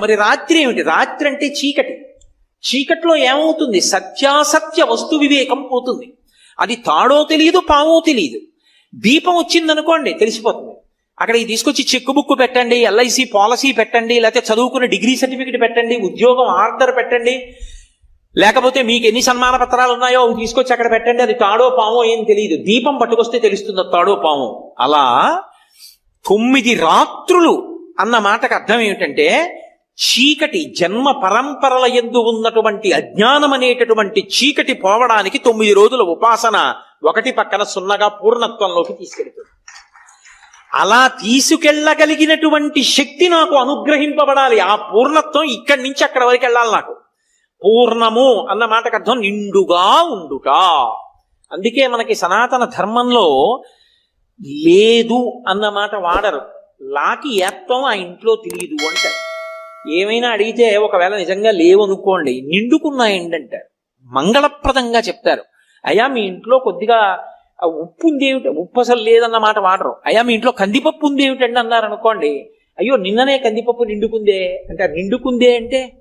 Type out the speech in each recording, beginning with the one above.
మరి రాత్రి ఏమిటి? రాత్రి అంటే చీకటి. చీకట్లో ఏమవుతుంది? సత్యాసత్య వస్తు వివేకం పోతుంది. అది తాడో తెలియదు పావో తెలియదు. దీపం వచ్చిందనుకోండి తెలిసిపోతుంది. అక్కడికి తీసుకొచ్చి చెక్ బుక్ పెట్టండి ఎల్ఐసి పాలసీ పెట్టండి లేకపోతే చదువుకున్న డిగ్రీ సర్టిఫికెట్ పెట్టండి ఉద్యోగం ఆర్డర్ పెట్టండి. లేకపోతే మీకు ఎన్ని సన్మాన పత్రాలు ఉన్నాయో అవి తీసుకొచ్చి అక్కడ పెట్టండి అది తాడో పామో ఏం తెలియదు. దీపం పట్టుకొస్తే తెలుస్తుంది తాడో పామో అలా తొమ్మిది రాత్రులు అన్న మాటకు అర్థం ఏమిటంటే చీకటి జన్మ పరంపరల ఎందు ఉన్నటువంటి అజ్ఞానం అనేటటువంటి చీకటి పోవడానికి తొమ్మిది రోజుల ఉపాసన ఒకటి పక్కన సున్నగా పూర్ణత్వంలోకి తీసుకెళ్తుంది. అలా తీసుకెళ్ళగలిగినటువంటి శక్తి నాకు అనుగ్రహింపబడాలి. ఆ పూర్ణత్వం ఇక్కడి నుంచి అక్కడ వరకు వెళ్ళాలి నాకు. పూర్ణము అన్న మాటకు అర్థం నిండుగా ఉండుట అందుకే మనకి సనాతన ధర్మంలో లేదు అన్న మాట వాడరు. లాకి ఏత్వం ఆ ఇంట్లో తెలియదు అంటారు ఏమైనా అడిగితే ఒకవేళ నిజంగా లేవు అనుకోండి నిండుకున్నాయండి అంటారు మంగళప్రదంగా చెప్తారు. అయ్యా మీ ఇంట్లో కొద్దిగా ఉప్పు ఉంది ఏమిటి? ఉప్పు అసలు లేదన్న మాట వాడరు. అయ్యా మీ ఇంట్లో కందిపప్పు ఉంది ఏమిటండి అన్నారు అనుకోండి అయ్యో నిన్ననే కందిపప్పు నిండుకుందే. అంటే నిండుకుందే అంటే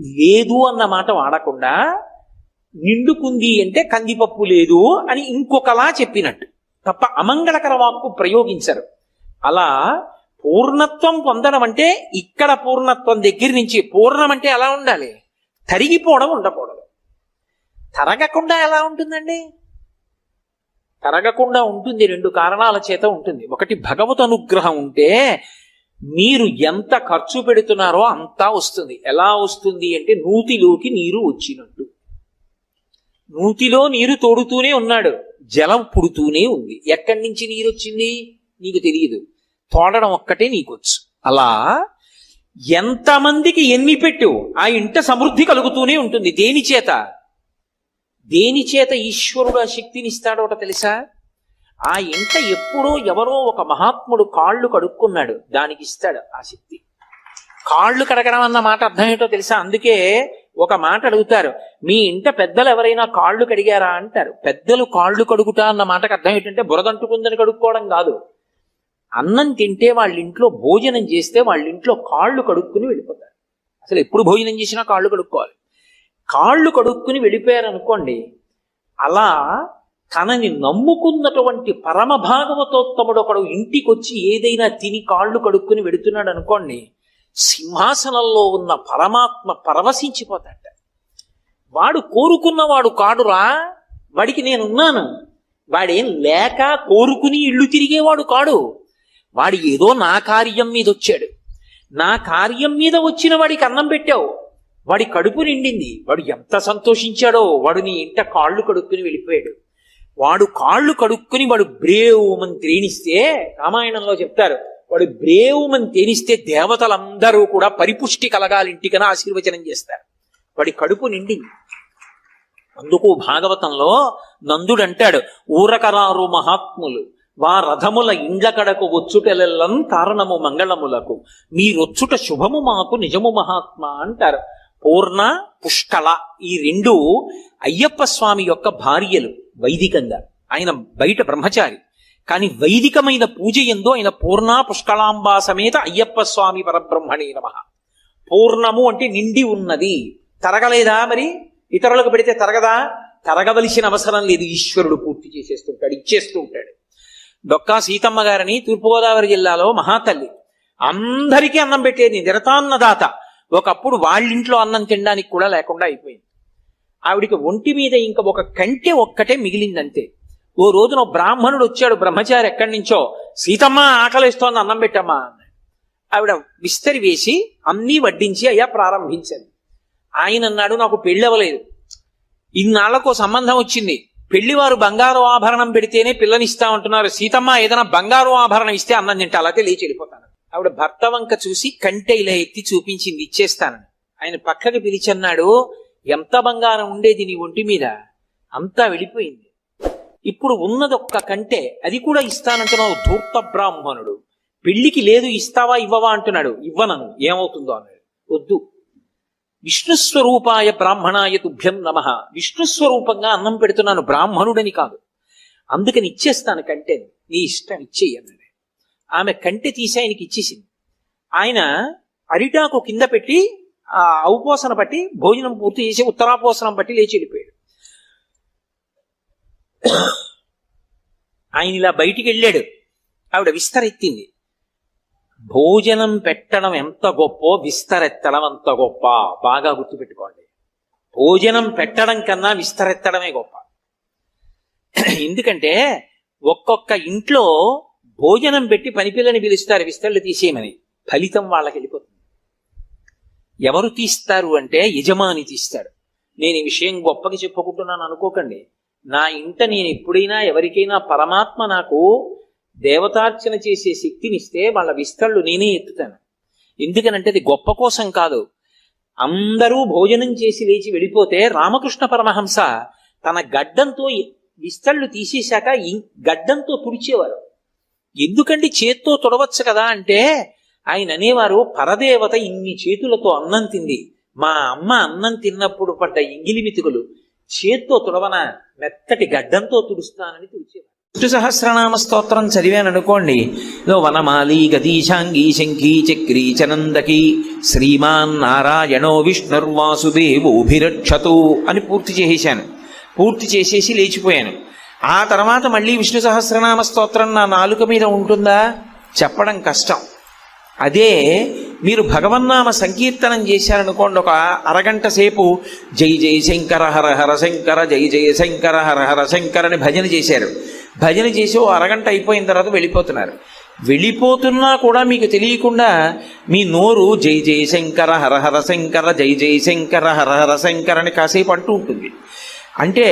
లేదు అన్న మాట వాడకుండా నిండుకుంది అంటే కందిపప్పు లేదు అని ఇంకొకలా చెప్పినట్టు. తప్ప అమంగళకర వాక్కు ప్రయోగించరు. అలా పూర్ణత్వం పొందడం అంటే ఇక్కడ పూర్ణత్వం దగ్గర నుంచి పూర్ణం అంటే ఎలా ఉండాలి? తరిగిపోవడం ఉండకూడదు. తరగకుండా ఎలా ఉంటుందండి? తరగకుండా ఉంటుంది రెండు కారణాల చేత ఉంటుంది. ఒకటి భగవత్ అనుగ్రహం ఉంటే మీరు ఎంత ఖర్చు పెడుతున్నారో అంతా వస్తుంది. ఎలా వస్తుంది అంటే నూతిలోకి నీరు వచ్చినట్టు. నూతిలో నీరు తోడుతూనే ఉన్నాడు. జలం పుడుతూనే ఉంది. ఎక్కడి నుంచి నీరు వచ్చింది? నీకు తెలియదు. తోడడం ఒక్కటే నీకొచ్చు అలా ఎంతమందికి ఎన్ని పెట్టు ఆ ఇంట సమృద్ధి కలుగుతూనే ఉంటుంది. దేని చేత? దేని చేత ఈశ్వరుడు ఆ శక్తిని ఇస్తాడోట తెలుసా? ఆ ఇంట ఎప్పుడో ఎవరో ఒక మహాత్ముడు కాళ్ళు కడుక్కున్నాడు. దానికి ఇస్తాడు ఆ శక్తి. కాళ్ళు కడగడం అన్న మాట అర్థం ఏంటో తెలుసా? అందుకే ఒక మాట అడుగుతారు. మీ ఇంట పెద్దలు ఎవరైనా కాళ్ళు కడిగారా అంటారు. పెద్దలు కాళ్ళు కడుగుట అన్న మాటకు అర్థం ఏంటంటే బురదంటుకుందని కడుక్కోవడం కాదు. అన్నం తింటే వాళ్ళ ఇంట్లో భోజనం చేస్తే వాళ్ళ ఇంట్లో కాళ్ళు కడుక్కుని వెళ్ళిపోతారు. అసలు ఎప్పుడు భోజనం చేసినా కాళ్ళు కడుక్కోవాలి. కాళ్ళు కడుక్కుని వెళ్ళిపోయారు అనుకోండి అలా తనని నమ్ముకున్నటువంటి పరమ భాగవతోత్తముడు ఒకడు ఇంటికి వచ్చి ఏదైనా తిని కాళ్ళు కడుక్కుని వెడుతున్నాడు అనుకోండి సింహాసనంలో ఉన్న పరమాత్మ పరవశించిపోతాడ వాడు కోరుకున్నవాడు కాడురా వాడికి నేనున్నాను. వాడేం లేక కోరుకుని ఇల్లు తిరిగేవాడు కాడు. వాడు ఏదో నా కార్యం మీద వచ్చాడు. నా కార్యం మీద వచ్చిన వాడికి అన్నం పెట్టావు. వాడి కడుపు నిండింది. వాడు ఎంత సంతోషించాడో వాడు నీ ఇంట కాళ్ళు కడుక్కుని వెళ్ళిపోయాడు. వాడు కాళ్ళు కడుక్కుని వాడు బ్రేవుమని తేనిస్తే రామాయణంలో చెప్తారు వాడు బ్రేవుమని తేనిస్తే దేవతలందరూ కూడా పరిపుష్టి కలగాలి ఇంటికన ఆశీర్వచనం చేస్తారు. వాడి కడుపు నిండింది. అందుకు భాగవతంలో నందుడు అంటాడు ఊరకరారు మహాత్ములు. వా రథముల ఇండ్ల కడకు వచ్చుటెలెల్లం కారణము మంగళములకు. మీరొచ్చుట శుభము మాకు నిజము మహాత్మ అంటారు. పూర్ణ పుష్కళ ఈ రెండు అయ్యప్ప స్వామి యొక్క భార్యలు వైదికంగా. ఆయన బయట బ్రహ్మచారి. కానీ వైదికమైన పూజ ఎందు ఆయన పూర్ణ పుష్కళాంబా సమేత అయ్యప్ప స్వామి పరబ్రహ్మణే నమ. పూర్ణము అంటే నిండి ఉన్నది. తరగలేదా మరి? ఇతరులకు పెడితే తరగదా? తరగవలసిన అవసరం లేదు. ఈశ్వరుడు పూర్తి చేసేస్తుంటాడు ఇచ్చేస్తూ ఉంటాడు డొక్కా సీతమ్మ గారని తూర్పుగోదావరి జిల్లాలో మహాతల్లి. అందరికీ అన్నం పెట్టేది నిరతాన్నదాత. ఒకప్పుడు వాళ్ళింట్లో అన్నం తినడానికి కూడా లేకుండా అయిపోయింది. ఆవిడికి ఒంటి మీద ఇంకా ఒక కంటె ఒక్కటే మిగిలిందంతే. ఓ రోజున బ్రాహ్మణుడు వచ్చాడు బ్రహ్మచారి ఎక్కడి నుంచో? సీతమ్మ ఆకలిస్తోంది అన్నం పెట్టమ్మా. అన్నాడు ఆవిడ విస్తరి వేసి అన్నీ వడ్డించి అయ్యా ప్రారంభించాను ఆయన అన్నాడు నాకు పెళ్ళి అవ్వలేదు ఇన్నాళ్ళకు సంబంధం వచ్చింది. పెళ్ళివారు బంగారు ఆభరణం పెడితేనే పిల్లనిస్తా ఉంటున్నారు సీతమ్మ ఏదైనా బంగారు ఆభరణం ఇస్తే అన్నం తింటే అలాగే లేచి వెళ్ళిపోతాను. ఆవిడ భర్త వంక చూసి కంటే ఇలా ఎత్తి చూపించింది ఇచ్చేస్తానని. ఆయన పక్కకి పిలిచన్నాడు ఎంత బంగారం ఉండేది నీ ఒంటి మీద? అంతా వెళ్ళిపోయింది ఇప్పుడు ఉన్నది ఒక్క కంటే అది కూడా ఇస్తానంటున్నావు ధూర్త బ్రాహ్మణుడు. పెళ్ళికి లేదు ఇస్తావా ఇవ్వవా అంటున్నాడు. ఇవ్వనను. ఏమవుతుందో అన్నాడు. వద్దు. విష్ణుస్వరూపాయ బ్రాహ్మణాయ తుభ్యం నమ. విష్ణుస్వరూపంగా అన్నం పెడుతున్నాను బ్రాహ్మణుడని కాదు. అందుకని ఇచ్చేస్తాను కంటే నీ ఇష్టం ఇచ్చేయన్నాడు ఆమె కంటి తీసి ఆయనకి ఇచ్చేసింది. ఆయన అరిటాకు కింద పెట్టి ఆ ఔపోసన పట్టి భోజనం పూర్తి చేసి ఉత్తరాపోసనం పట్టి లేచి వెళ్ళిపోయాడు. ఆయన ఇలా బయటికి వెళ్ళాడు. ఆవిడ విస్తరెత్తింది. భోజనం పెట్టడం ఎంత గొప్పో విస్తరెత్తడం అంత గొప్ప. బాగా గుర్తుపెట్టుకోండి. భోజనం పెట్టడం కన్నా విస్తరెత్తడమే గొప్ప. ఎందుకంటే ఒక్కొక్క ఇంట్లో భోజనం పెట్టి పనిపిల్లని పిలుస్తారు విస్తరణ తీసేయమని. ఫలితం వాళ్ళకి వెళ్ళిపోతుంది. ఎవరు తీస్తారు అంటే యజమాని తీస్తాడు. నేను ఈ విషయం గొప్పకి చెప్పుకుంటున్నాను అనుకోకండి. నా ఇంట నేను ఎప్పుడైనా ఎవరికైనా పరమాత్మ నాకు దేవతార్చన చేసే శక్తినిస్తే వాళ్ళ విస్తళ్ళు నేనే ఎత్తుతాను. ఎందుకనంటే అది గొప్ప కోసం కాదు. అందరూ భోజనం చేసి లేచి వెళ్ళిపోతే రామకృష్ణ పరమహంస తన గడ్డంతో విస్తళ్ళు తీసేశాక గడ్డంతో తుడిచేవారు. ఎందుకండి చేత్తో తుడవచ్చు కదా అంటే ఆయన అనేవారు పరదేవత ఇన్ని చేతులతో అన్నం తింది. మా అమ్మ అన్నం తిన్నప్పుడు పడ్డ ఇంగిలి మితుకులు చేత్తో తుడవన మెత్తటి గడ్డంతో తుడుస్తానని తుడిచేవారు. విష్ణు సహస్రనామ స్తోత్రం చదివాను అనుకోండి ఇదో వనమాలి గదీశాంగి శంఖీ చక్రీ చనందకి. శ్రీమాన్ నారాయణో విష్ణుర్వాసుదేవోభిరక్షతు అని పూర్తి చేసేశాను. పూర్తి చేసేసి లేచిపోయాను. ఆ తర్వాత మళ్ళీ విష్ణు సహస్రనామ స్తోత్రం నా నాలుక మీద ఉంటుందా? చెప్పడం కష్టం. అదే మీరు భగవన్నామ సంకీర్తనం చేశారనుకోండి ఒక అరగంట సేపు జై జై శంకర హర హర శంకర జై జై శంకర హర హర శంకర అని భజన చేశారు. భజన చేసి ఓ అరగంట అయిపోయిన తర్వాత వెళ్ళిపోతున్నారు. వెళ్ళిపోతున్నా కూడా మీకు తెలియకుండా మీ నోరు జై జై శంకర హరహర శంకర జై జై శంకర హరహర శంకర అని కాసేపు అంటూ ఉంటుంది. అంటే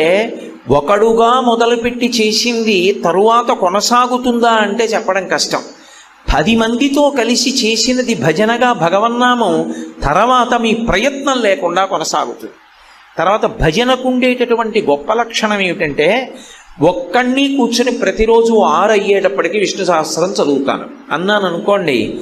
ఒకడుగా మొదలుపెట్టి చేసింది తరువాత కొనసాగుతుందా అంటే చెప్పడం కష్టం. పది మందితో కలిసి చేసినది భజనగా భగవన్నామం తర్వాత మీ ప్రయత్నం లేకుండా కొనసాగుతుంది. తర్వాత భజనకు ఉండేటటువంటి గొప్ప లక్షణం ఏమిటంటే ఒక్కడిని కూర్చొని ప్రతిరోజు ఆరు అయ్యేటప్పటికి విష్ణు సహస్రం చదువుతాను. అన్నాను అనుకోండి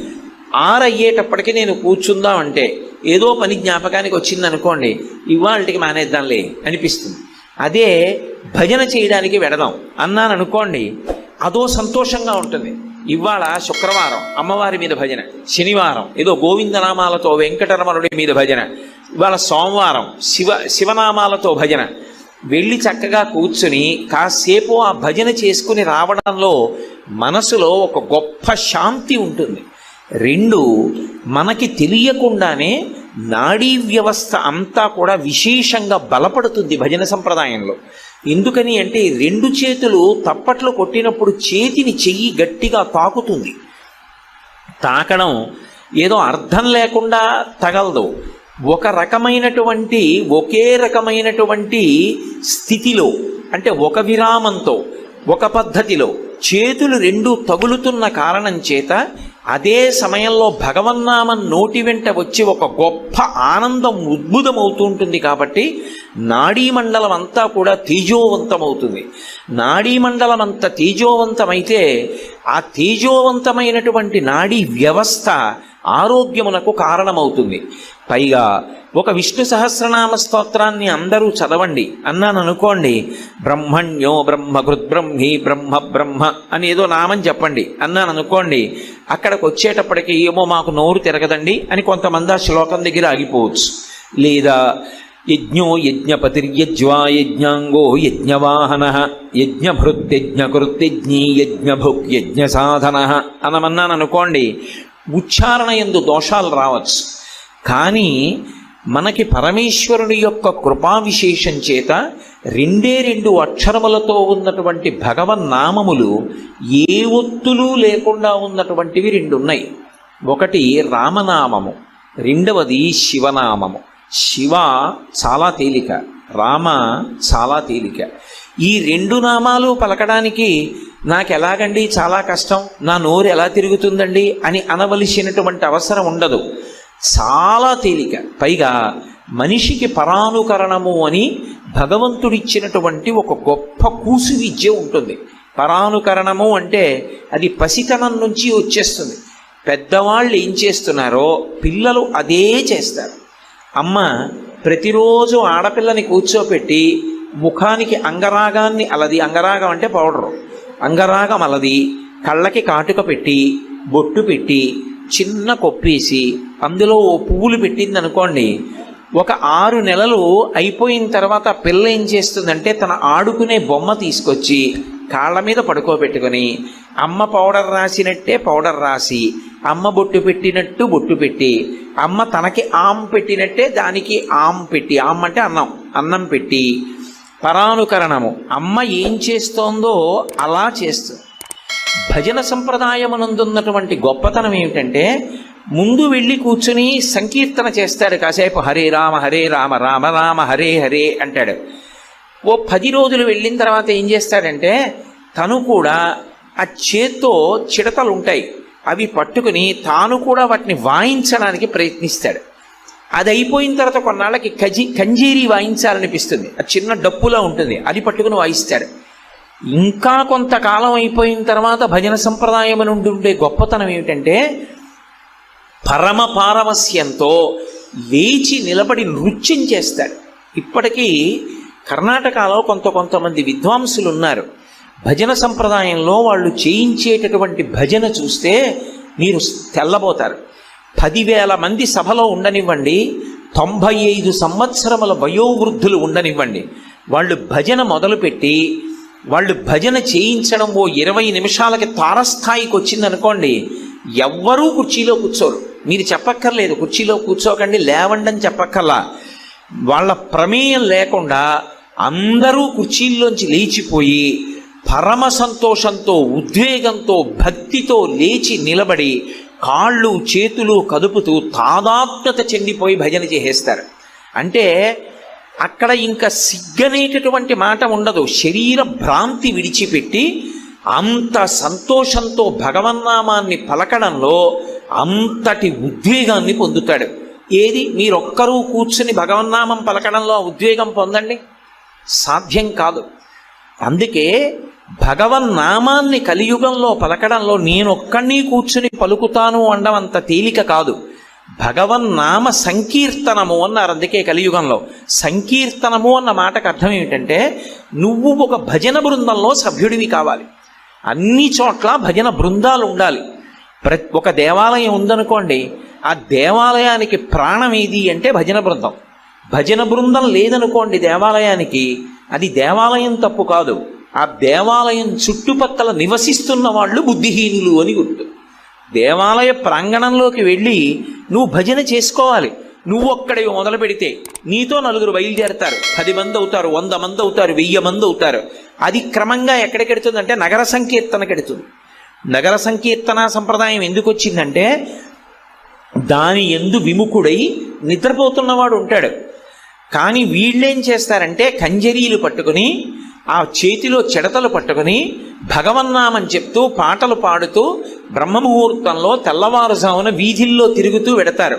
ఆరు అయ్యేటప్పటికి నేను కూర్చుందాం అంటే ఏదో పని జ్ఞాపకానికి వచ్చింది అనుకోండి ఇవాళకి మానేద్దాంలే అనిపిస్తుంది. అదే భజన చేయడానికి వెడదాం అన్నాను అనుకోండి అదో సంతోషంగా ఉంటుంది. ఇవాళ శుక్రవారం అమ్మవారి మీద భజన. శనివారం ఏదో గోవిందనామాలతో వెంకటరమణుడి మీద భజన. ఇవాళ సోమవారం శివ శివనామాలతో భజన. వెళ్ళి చక్కగా కూర్చుని కాసేపు ఆ భజన చేసుకుని రావడంలో మనసులో ఒక గొప్ప శాంతి ఉంటుంది. రెండు మనకి తెలియకుండానే నాడీ వ్యవస్థ అంతా కూడా విశేషంగా బలపడుతుంది భజన సంప్రదాయంలో. ఎందుకని అంటే రెండు చేతులు తప్పట్లు కొట్టినప్పుడు చేతిని చెయ్యి గట్టిగా తాకుతుంది. తాకడం ఏదో అర్థం లేకుండా తగలదు. ఒక రకమైనటువంటి ఒకే రకమైనటువంటి స్థితిలో అంటే ఒక విరామంతో ఒక పద్ధతిలో చేతులు రెండు తగులుతున్న కారణం చేత అదే సమయంలో భగవన్నామం నోటి వెంట వచ్చి ఒక గొప్ప ఆనందం ఉద్భుతమవుతూ ఉంటుంది కాబట్టి నాడీ మండలం అంతా కూడా తేజోవంతమవుతుంది. నాడీ మండలం అంత తేజోవంతమైతే ఆ తేజోవంతమైనటువంటి నాడీ వ్యవస్థ ఆరోగ్యమునకు కారణమవుతుంది. పైగా ఒక విష్ణు సహస్రనామ స్తోత్రాన్ని అందరూ చదవండి. అన్నాను అనుకోండి బ్రహ్మణ్యో బ్రహ్మకృత్ బ్రహ్మి బ్రహ్మ బ్రహ్మ అని ఏదో నామం చెప్పండి. అన్నాను అనుకోండి అక్కడికి వచ్చేటప్పటికి ఏమో మాకు నోరు తిరగదండి అని కొంతమంది ఆ శ్లోకం దగ్గర ఆగిపోవచ్చు. లేదా యజ్ఞో యజ్ఞపతిర్యజ్వా యజ్ఞాంగో యజ్ఞవాహన యజ్ఞభృత్యజ్ఞకృత్యజ్ఞీ యజ్ఞభుక్ యజ్ఞ సాధన అనమన్నాను అనుకోండి ఉచ్చారణ ఎందు దోషాలు రావచ్చు. కానీ మనకి పరమేశ్వరుని యొక్క కృపా విశేషం చేత రెండే రెండు అక్షరములతో ఉన్నటువంటి భగవన్నామములు ఏ ఒత్తులు లేకుండా ఉన్నటువంటివి రెండు ఉన్నాయి ఒకటి రామనామము రెండవది శివనామము. శివ చాలా తేలిక రామ చాలా తేలిక. ఈ రెండు నామాలు పలకడానికి నాకు ఎలాగండి చాలా కష్టం. నా నోరు ఎలా తిరుగుతుందండి? అని అనవలసినటువంటి అవసరం ఉండదు. చాలా తేలిక. పైగా మనిషికి పరానుకరణము అని భగవంతుడిచ్చినటువంటి ఒక గొప్ప కూసు విద్య ఉంటుంది. పరానుకరణము అంటే అది పసితనం నుంచి వచ్చేస్తుంది. పెద్దవాళ్ళు ఏం చేస్తున్నారో పిల్లలు అదే చేస్తారు. అమ్మ ప్రతిరోజు ఆడపిల్లని కూర్చోపెట్టి ముఖానికి అంగరాగాన్ని అలది అంగరాగం అంటే పౌడరు. అంగరాగమలది కళ్ళకి కాటుక పెట్టి బొట్టు పెట్టి చిన్న కొప్పేసి అందులో ఓ పువ్వులు పెట్టింది అనుకోండి ఒక ఆరు నెలలు అయిపోయిన తర్వాత పిల్ల ఏం చేస్తుందంటే తన ఆడుకునే బొమ్మ తీసుకొచ్చి కాళ్ళ మీద పడుకోబెట్టుకొని అమ్మ పౌడర్ రాసినట్టే పౌడర్ రాసి అమ్మ బొట్టు పెట్టినట్టు బొట్టు పెట్టి అమ్మ తనకి ఆమ్ పెట్టినట్టే దానికి ఆమ్ పెట్టి ఆమ్ అంటే అన్నం అన్నం పెట్టి పరానుకరణము. అమ్మ ఏం చేస్తోందో అలా చేస్తుంది భజన సంప్రదాయమునందున్నటువంటి గొప్పతనం ఏమిటంటే ముందు వెళ్ళి కూర్చుని సంకీర్తన చేస్తాడు కాసేపు హరే రామ హరే రామ రామ రామ హరే హరే అంటాడు. ఓ పది రోజులు వెళ్ళిన తర్వాత ఏం చేస్తాడంటే తను కూడా ఆ చేత్తో చిడతలు ఉంటాయి అవి పట్టుకుని తాను కూడా వాటిని వాయించడానికి ప్రయత్నిస్తాడు. అది అయిపోయిన తర్వాత కొన్నాళ్ళకి కజి కంజీరి వాయించాలనిపిస్తుంది. అది చిన్న డప్పులా ఉంటుంది. అది పట్టుకుని వాయిస్తాడు. ఇంకా కొంతకాలం అయిపోయిన తర్వాత భజన సంప్రదాయం నుండి ఉండే గొప్పతనం ఏమిటంటే పరమ పారమస్యంతో లేచి నిలబడి నృత్యం చేస్తాడు. ఇప్పటికీ కర్ణాటకలో కొంత కొంతమంది విద్వాంసులు ఉన్నారు భజన సంప్రదాయంలో వాళ్ళు చేయించేటటువంటి భజన చూస్తే మీరు తెల్లబోతారు. పదివేల మంది సభలో ఉండనివ్వండి తొంభై ఐదు సంవత్సరముల వయోవృద్ధులు ఉండనివ్వండి. వాళ్ళు భజన మొదలుపెట్టి వాళ్ళు భజన చేయించడం ఓ ఇరవై నిమిషాలకి తారస్థాయికి వచ్చిందనుకోండి ఎవ్వరూ కుర్చీలో కూర్చోరు. మీరు చెప్పక్కర్లేదు కుర్చీలో కూర్చోకండి లేవండి అని చెప్పక్కర్లా. వాళ్ళ ప్రమేయం లేకుండా అందరూ కుర్చీల్లోంచి లేచిపోయి పరమ సంతోషంతో ఉద్వేగంతో భక్తితో లేచి నిలబడి కాళ్ళు చేతులు కదుపుతూ తాదాత్మ్యత చెందిపోయి భజన చేసేస్తారు. అంటే అక్కడ ఇంకా సిగ్గనేటటువంటి మాట ఉండదు. శరీర భ్రాంతి విడిచిపెట్టి అంత సంతోషంతో భగవన్నామాన్ని పలకడంలో అంతటి ఉద్వేగాన్ని పొందుతాడు. ఏది? మీరొక్కరూ కూర్చుని భగవన్నామం పలకడంలో ఉద్వేగం పొందండి? సాధ్యం కాదు. అందుకే భగవన్నామాన్ని కలియుగంలో పలకడంలో నేనొక్కడిని కూర్చుని పలుకుతాను అనడం అంత తేలిక కాదు. భగవన్నామ సంకీర్తనము అన్నారు అందుకే కలియుగంలో. సంకీర్తనము అన్న మాటకు అర్థం ఏమిటంటే నువ్వు ఒక భజన బృందంలో సభ్యుడివి కావాలి. అన్ని చోట్ల భజన బృందాలు ఉండాలి. ప్ర ఒక దేవాలయం ఉందనుకోండి ఆ దేవాలయానికి ప్రాణం ఏది అంటే భజన బృందం. భజన బృందం లేదనుకోండి దేవాలయానికి అది దేవాలయం తప్పు కాదు. ఆ దేవాలయం చుట్టుపక్కల నివసిస్తున్న వాళ్ళు బుద్ధిహీనులు అని గుర్తు. దేవాలయ ప్రాంగణంలోకి వెళ్ళి నువ్వు భజన చేసుకోవాలి. నువ్వు ఒక్కడే మొదలు పెడితే నీతో నలుగురు బయలుదేరతారు. పది మంది అవుతారు వంద మంది అవుతారు వెయ్యి మంది అవుతారు. అది క్రమంగా ఎక్కడికెడుతుందంటే నగర సంకీర్తనకెడుతుంది నగర సంకీర్తన సంప్రదాయం ఎందుకు వచ్చిందంటే దాని ఎందు విముఖుడై నిద్రపోతున్నవాడు ఉంటాడు. కానీ వీళ్ళేం చేస్తారంటే కంజరీలు పట్టుకుని ఆ చేతిలో చెడతలు పట్టుకుని భగవన్నామని చెప్తూ పాటలు పాడుతూ బ్రహ్మముహూర్తంలో తెల్లవారుజామున వీధుల్లో తిరుగుతూ వెడతారు.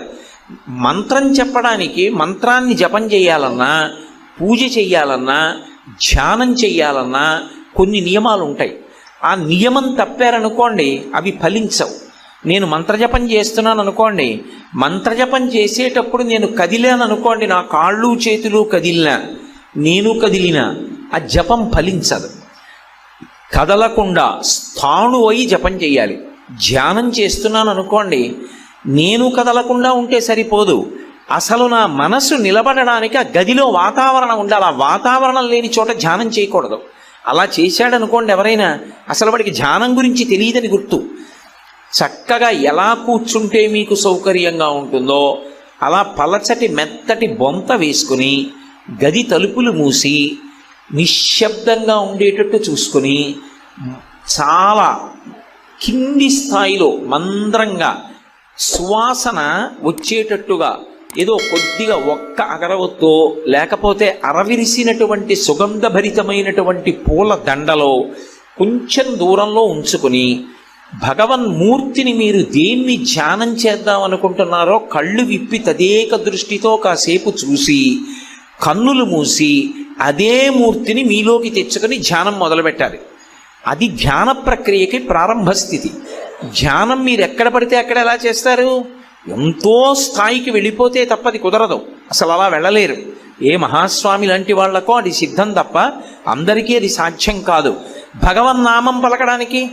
మంత్రం చెప్పడానికి మంత్రాన్ని జపం చేయాలన్నా పూజ చెయ్యాలన్నా ధ్యానం చెయ్యాలన్నా కొన్ని నియమాలు ఉంటాయి ఆ నియమం తప్పారనుకోండి అవి ఫలించవు. నేను మంత్రజపం చేస్తున్నాను అనుకోండి మంత్రజపం చేసేటప్పుడు నేను కదిలాను అనుకోండి నా కాళ్ళు చేతులు కదిలినా నేను కదిలినా ఆ జపం ఫలించదు. కదలకుండా స్థాణు అయి జపం చేయాలి ధ్యానం చేస్తున్నాను అనుకోండి నేను కదలకుండా ఉంటే సరిపోదు. అసలు నా మనసు నిలబడడానికి ఆ గదిలో వాతావరణం ఉండాలి. ఆ వాతావరణం లేని చోట ధ్యానం చేయకూడదు. అలా చేశాడనుకోండి ఎవరైనా అసలు వాడికి ధ్యానం గురించి తెలియదని గుర్తు. చక్కగా ఎలా కూర్చుంటే మీకు సౌకర్యంగా ఉంటుందో అలా పలచటి మెత్తటి బొంత వేసుకుని గది తలుపులు మూసి నిశ్శబ్దంగా ఉండేటట్టు చూసుకుని చాలా కింది స్థాయిలో మంద్రంగా సువాసన వచ్చేటట్టుగా ఏదో కొద్దిగా ఒక్క అగరవత్తో లేకపోతే అరవిరిసినటువంటి సుగంధభరితమైనటువంటి పూల దండలో కొంచెం దూరంలో ఉంచుకుని భగవన్మూర్తిని మీరు దేన్ని ధ్యానం చేద్దాం అనుకుంటున్నారో కళ్ళు విప్పి తదేక దృష్టితో కాసేపు చూసి కన్నులు మూసి అదే మూర్తిని మీలోకి తెచ్చుకొని ధ్యానం మొదలుపెట్టాలి. అది ధ్యాన ప్రక్రియకి ప్రారంభ స్థితి. ధ్యానం మీరు ఎక్కడ పడితే అక్కడ ఎలా చేస్తారు? ఎంతో స్థాయికి వెళ్ళిపోతే తప్ప అది కుదరదు. అసలు అలా వెళ్ళలేరు. ఏ మహాస్వామి లాంటి వాళ్ళకో అది సిద్ధం తప్ప అందరికీ అది సాధ్యం కాదు. భగవన్నామం పలకడానికి.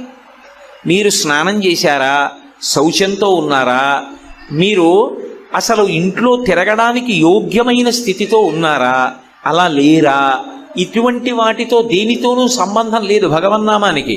మీరు స్నానం చేశారా? శౌచంతో ఉన్నారా? మీరు అసలు ఇంట్లో తిరగడానికి యోగ్యమైన స్థితితో ఉన్నారా? అలా లేరా ఇటువంటి వాటితో దేనితోనూ సంబంధం లేదు భగవన్నామానికి.